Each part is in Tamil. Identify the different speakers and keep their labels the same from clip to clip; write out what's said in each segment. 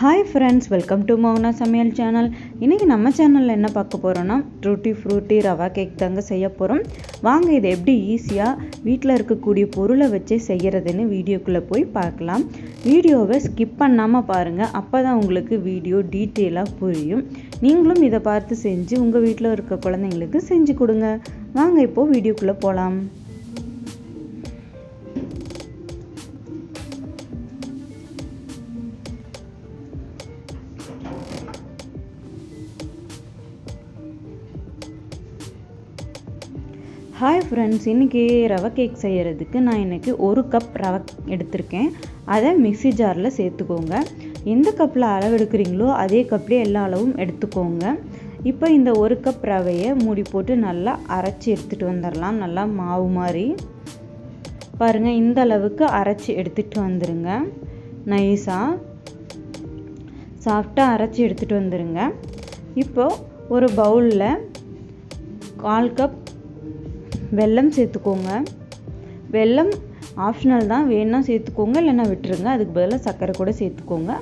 Speaker 1: Hi friends welcome to Mouna சமையல் சேனல் இன்றைக்கி நம்ம சேனலில் என்ன பார்க்க போகிறோன்னா ட்ரூட்டி ஃப்ரூட்டி ரவா கேக் தாங்க செய்ய போகிறோம் வாங்க இதை எப்படி ஈஸியாக வீட்டில் இருக்கக்கூடிய பொருளை வச்சே செய்கிறதுன்னு வீடியோக்குள்ளே போய் பார்க்கலாம். வீடியோவை ஸ்கிப் பண்ணாமல் பாருங்கள் அப்போ தான் உங்களுக்கு வீடியோ டீட்டெயிலாக புரியும். நீங்களும் இதை பார்த்து செஞ்சு உங்கள் வீட்டில் இருக்க குழந்தைங்களுக்கு செஞ்சு கொடுங்க. வாங்க இப்போது வீடியோக்குள்ளே போகலாம் ஹாய் ஃப்ரெண்ட்ஸ் இன்றைக்கி ரவை கேக் செய்கிறதுக்கு நான் இன்றைக்கி ஒரு கப் ரவை எடுத்திருக்கேன். அதை மிக்ஸி ஜாரில் சேர்த்துக்கோங்க. எந்த கப்பில் அளவு எடுக்கிறீங்களோ அதே கப்லேயே எல்லா அளவும் எடுத்துக்கோங்க. இப்போ இந்த ஒரு கப் ரவையை மூடி போட்டு நல்லா அரைச்சி எடுத்துகிட்டு வந்துடலாம் நல்லா மாவு மாதிரி பாருங்கள் இந்த அளவுக்கு அரைச்சி எடுத்துகிட்டு வந்துடுங்க நைஸாக சாஃப்டாக அரைச்சி எடுத்துகிட்டு வந்துடுங்க இப்போது ஒரு பவுலில் கால் கப் வெல்லம் சேர்த்துக்கோங்க. வெல்லம் ஆப்ஷனல் தான். வேணும்னா சேர்த்துக்கோங்க இல்லைன்னா விட்டுருங்க. அதுக்கு பதிலாக சர்க்கரை கூட சேர்த்துக்கோங்க.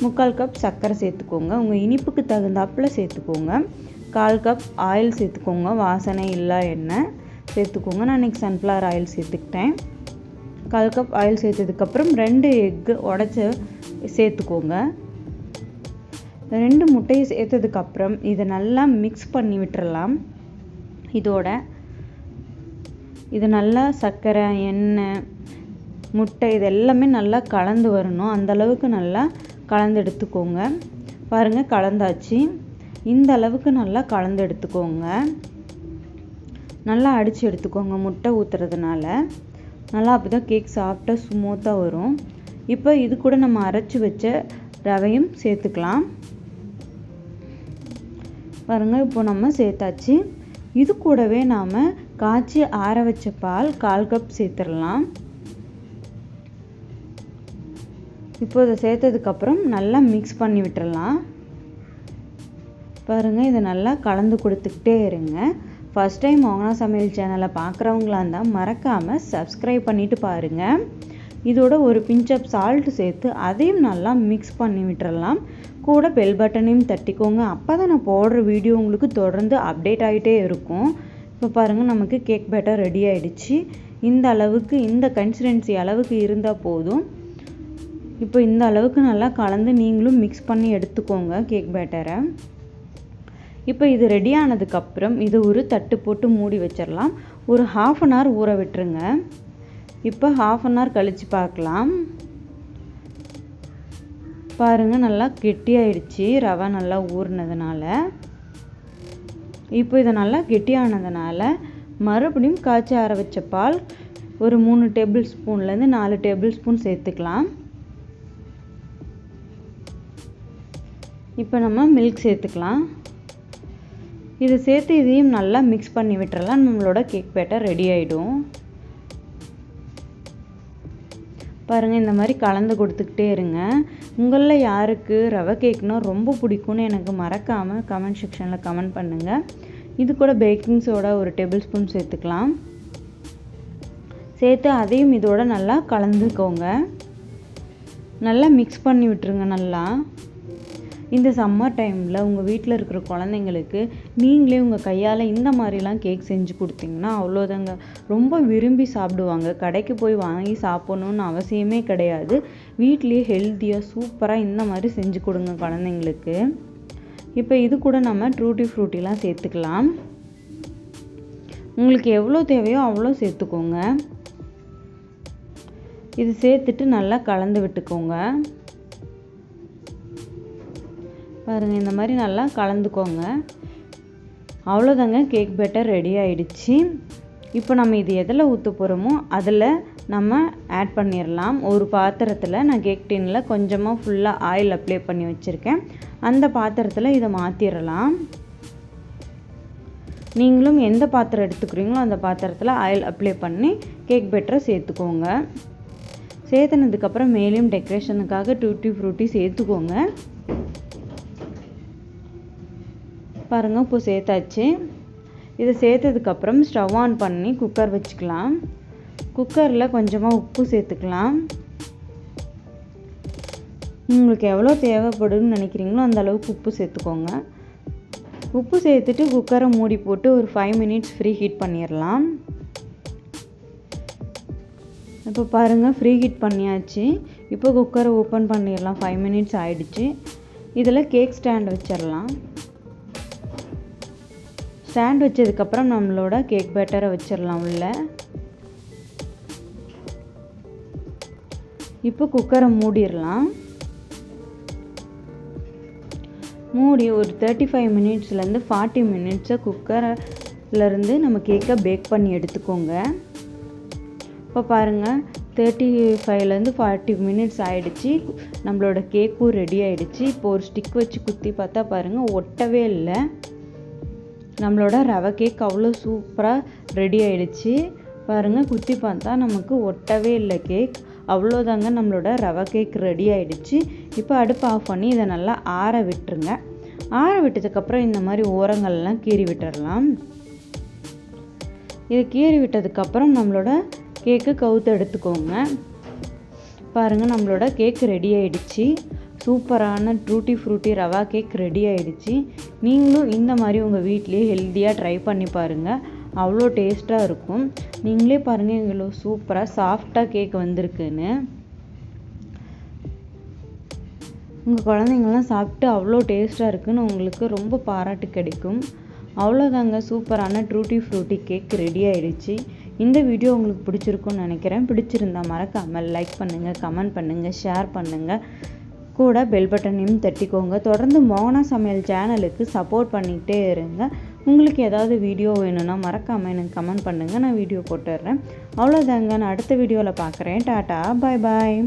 Speaker 1: முக்கால் கப் சர்க்கரை சேர்த்துக்கோங்க. உங்கள் இனிப்புக்கு தகுந்தாப்பில் சேர்த்துக்கோங்க. கால் கப் ஆயில் சேர்த்துக்கோங்க. வாசனை இல்லா எண்ணெய் சேர்த்துக்கோங்க. நான் இன்றைக்கி சன்ஃப்ளவர் ஆயில் சேர்த்துக்கிட்டேன். கால் கப் ஆயில் சேர்த்ததுக்கப்புறம் ரெண்டு எக்கு உடச்ச சேர்த்துக்கோங்க. ரெண்டு முட்டையை சேர்த்ததுக்கப்புறம் இதை நல்லா மிக்ஸ் பண்ணி விட்டுறலாம். இதோட இது நல்லா சர்க்கரை எண்ணெய் முட்டை இது எல்லாமே நல்லா கலந்து வரணும். அந்தளவுக்கு நல்லா கலந்து எடுத்துக்கோங்க. பாருங்கள் கலந்தாச்சு. இந்த அளவுக்கு நல்லா கலந்து எடுத்துக்கோங்க. நல்லா அடித்து எடுத்துக்கோங்க முட்டை ஊற்றுறதுனால நல்லா அப்போ தான் கேக் சாஃப்டாக ஸ்மூத்தாக வரும். இப்போ இது கூட நம்ம அரைச்சி வச்ச ரவையும் சேர்த்துக்கலாம். பாருங்கள் இப்போ நம்ம சேர்த்தாச்சு. இது கூடவே நாம் காய்ச்சி ஆற வச்ச பால் கால் கப் சேர்த்துடலாம். இப்போ இதை சேர்த்ததுக்கப்புறம் நல்லா மிக்ஸ் பண்ணி விட்டுறலாம். பாருங்கள் இதை நல்லா கலந்து கொடுத்துக்கிட்டே இருங்க. ஃபஸ்ட் டைம் மோகனா சமையல் சேனலை பார்க்குறவங்களா இருந்தால் மறக்காமல் சப்ஸ்கிரைப் பண்ணிவிட்டு பாருங்கள் இதோட ஒரு பிஞ்ச் ஆஃப் சால்ட் சேர்த்து அதையும் நல்லா மிக்ஸ் பண்ணி விட்டுறலாம். கூட பெல் பட்டனையும் தட்டிக்கோங்க. அப்போ தான் நான் போடுற வீடியோ உங்களுக்கு தொடர்ந்து அப்டேட் ஆகிட்டே இருக்கும். இப்போ பாருங்கள் நமக்கு கேக் பேட்டர் ரெடி ஆகிடுச்சு இந்த அளவுக்கு இந்த கன்சிஸ்டன்சி அளவுக்கு இருந்தால் போதும். இப்போ இந்த அளவுக்கு நல்லா கலந்து நீங்களும் மிக்ஸ் பண்ணி எடுத்துக்கோங்க கேக் பேட்டரை இப்போ இது ரெடி ஆனதுக்கப்புறம் இது ஒரு தட்டு போட்டு மூடி வச்சிடலாம் ஒரு ஹாஃப் அன் ஹவர் ஊற விட்டுருங்க. இப்போ ஹாஃப் அன் ஹவர் கழித்து பார்க்கலாம். பாருங்கள் நல்லா கெட்டியாயிடுச்சு. ரவை நல்லா ஊறினதுனால. இப்போ இதை நல்லா கெட்டியானதுனால மறுபடியும் காய்ச்சி ஆற வச்ச பால் ஒரு மூணு டேபிள் ஸ்பூன்லேருந்து நாலு டேபிள் ஸ்பூன் சேர்த்துக்கலாம். இப்போ நம்ம மில்க் சேர்த்துக்கலாம். இதை சேர்த்து இதையும் நல்லா மிக்ஸ் பண்ணி விட்டுறலாம். நம்மளோட கேக் பேட்டர் ரெடி ஆகிடும் பாருங்கள் இந்த மாதிரி கலந்து கொடுத்துக்கிட்டே இருங்க. உங்களில் யாருக்கு ரவை கேக்னால் ரொம்ப பிடிக்கும்னு எனக்கு மறக்காமல் கமெண்ட் செக்ஷனில் கமெண்ட் பண்ணுங்கள் இது கூட பேக்கிங் சோடா ஒரு டேபிள் ஸ்பூன் சேர்த்துக்கலாம். சேர்த்து அதையும் இதோட நல்லா கலந்துக்கோங்க. நல்லா மிக்ஸ் பண்ணி விட்டுருங்க நல்லா. இந்த சம்மர் டைமில் உங்கள் வீட்டில் இருக்கிற குழந்தைங்களுக்கு நீங்களே உங்கள் கையால் இந்த மாதிரிலாம் கேக் செஞ்சு கொடுத்தீங்கன்னா அவ்வளோதாங்க. ரொம்ப விரும்பி சாப்பிடுவாங்க. கடைக்கு போய் வாங்கி சாப்பிட்ணுன்னு அவசியமே கிடையாது. வீட்லேயே ஹெல்த்தியாக சூப்பராக இந்த மாதிரி செஞ்சு கொடுங்க குழந்தைங்களுக்கு. இப்போ இது கூட நம்ம ட்ரூட்டி ஃப்ரூட்டிலாம் சேர்த்துக்கலாம். உங்களுக்கு எவ்வளோ தேவையோ அவ்வளோ சேர்த்துக்கோங்க. இது சேர்த்துட்டு நல்லா கலந்து விட்டுக்கோங்க. பாருங்கள் இந்த மாதிரி நல்லா கலந்துக்கோங்க. அவ்வளோதாங்க கேக் பேட்டர் ரெடி ஆயிடுச்சு. இப்போ நம்ம இது எதில் ஊற்ற போகிறோமோ அதில் நம்ம ஆட் பண்ணிடலாம் ஒரு பாத்திரத்தில் நான் கேக் டின்னில் கொஞ்சமாக ஃபுல்லாக ஆயில் அப்ளை பண்ணி வச்சுருக்கேன். அந்த பாத்திரத்தில் இதை மாற்றிடலாம் நீங்களும் எந்த பாத்திரம் எடுத்துக்கிறீங்களோ அந்த பாத்திரத்தில் ஆயில் அப்ளை பண்ணி கேக் பெட்டரை சேர்த்துக்கோங்க. சேர்த்துனதுக்கப்புறம் மேலேயும் டெக்கரேஷனுக்காக டூட்டி ஃப்ரூட்டி சேர்த்துக்கோங்க. பாருங்கள் இப்போ சேர்த்தாச்சு. இதை சேர்த்ததுக்கப்புறம் ஸ்டவ் ஆன் பண்ணி குக்கர் வச்சுக்கலாம். குக்கரில் கொஞ்சமாக உப்பு சேர்த்துக்கலாம். உங்களுக்கு எவ்வளோ தேவைப்படுன்னு நினைக்கிறீங்களோ அந்த அளவுக்கு உப்பு சேர்த்துக்கோங்க. உப்பு சேர்த்துட்டு குக்கரை மூடி போட்டு ஒரு ஃபைவ் மினிட்ஸ் ஃப்ரீ ஹீட் பண்ணிடலாம் இப்போ பாருங்கள் ஃப்ரீ ஹீட் பண்ணியாச்சு. இப்போ குக்கரை ஓப்பன் பண்ணிடலாம் ஃபைவ் மினிட்ஸ் ஆகிடுச்சு இதில் கேக் ஸ்டாண்ட் வச்சிடலாம் ஸ்டாண்ட் வச்சதுக்கப்புறம் நம்மளோட கேக் பேட்டரை வச்சிடலாம் உள்ள. இப்போ குக்கரை மூடிடலாம். மூடி ஒரு தேர்ட்டி ஃபைவ் மினிட்ஸ்லேருந்து ஃபார்ட்டி மினிட்ஸை குக்கரிலேருந்து நம்ம கேக்கை பேக் பண்ணி எடுத்துக்கோங்க. இப்போ பாருங்கள் தேர்ட்டி ஃபைவ்லேருந்து ஃபார்ட்டி மினிட்ஸ் ஆகிடுச்சி நம்மளோட கேக்கும் ரெடி ஆகிடுச்சு இப்போ ஒரு ஸ்டிக் வச்சு குத்தி பார்த்தா பாருங்கள் ஒட்டவே இல்லை. நம்மளோட ரவை கேக் அவ்வளோ சூப்பராக ரெடி ஆயிடுச்சு. பாருங்கள் குத்தி பார்த்தா நமக்கு ஒட்டவே இல்லை கேக் அவ்வளோதாங்க நம்மளோட ரவை கேக் ரெடி ஆயிடுச்சு. இப்போ அடுப்பு ஆஃப் பண்ணி இதை நல்லா ஆற விட்டுருங்க. ஆற விட்டதுக்கப்புறம் இந்த மாதிரி ஓரங்கள்லாம் கீறி விட்டுடலாம் இதை கீறி விட்டதுக்கப்புறம் நம்மளோட கேக்கு கவுத்து எடுத்துக்கோங்க. பாருங்கள் நம்மளோட கேக் ரெடி ஆயிடுச்சு. சூப்பரான ட்ரூட்டி ஃப்ரூட்டி ரவா கேக் ரெடி ஆயிடுச்சு. நீங்களும் இந்த மாதிரி உங்கள் வீட்லேயே ஹெல்த்தியாக ட்ரை பண்ணி பாருங்கள் அவ்வளோ டேஸ்ட்டாக இருக்கும். நீங்களே பாருங்கள் இவ்வளோ சூப்பராக சாஃப்டாக கேக் வந்திருக்குன்னு. உங்கள் குழந்தைங்கள்லாம் சாப்பிட்டு அவ்வளோ டேஸ்ட்டாக இருக்குன்னு உங்களுக்கு ரொம்ப பாராட்டு கிடைக்கும். அவ்வளோதாங்க சூப்பரான ட்ரூட்டி ஃப்ரூட்டி கேக் ரெடி ஆகிடுச்சு இந்த வீடியோ உங்களுக்கு பிடிச்சிருக்குன்னு நினைக்கிறேன். பிடிச்சிருந்தா மறக்காமல் லைக் பண்ணுங்கள் கமெண்ட் பண்ணுங்கள் ஷேர் பண்ணுங்கள் கூட பெல் பட்டனையும் தட்டிக்கோங்க. தொடர்ந்து மோகனா சமையல் சேனலுக்கு சப்போர்ட் பண்ணிக்கிட்டே இருங்க. உங்களுக்கு ஏதாவது வீடியோ வேணும்னா மறக்காமல் எனக்கு கமெண்ட் பண்ணுங்கள் நான் வீடியோ போட்டுடுறேன். அவ்வளோதாங்க நான் அடுத்த வீடியோவில் பார்க்குறேன். டாட்டா. பாய் பாய்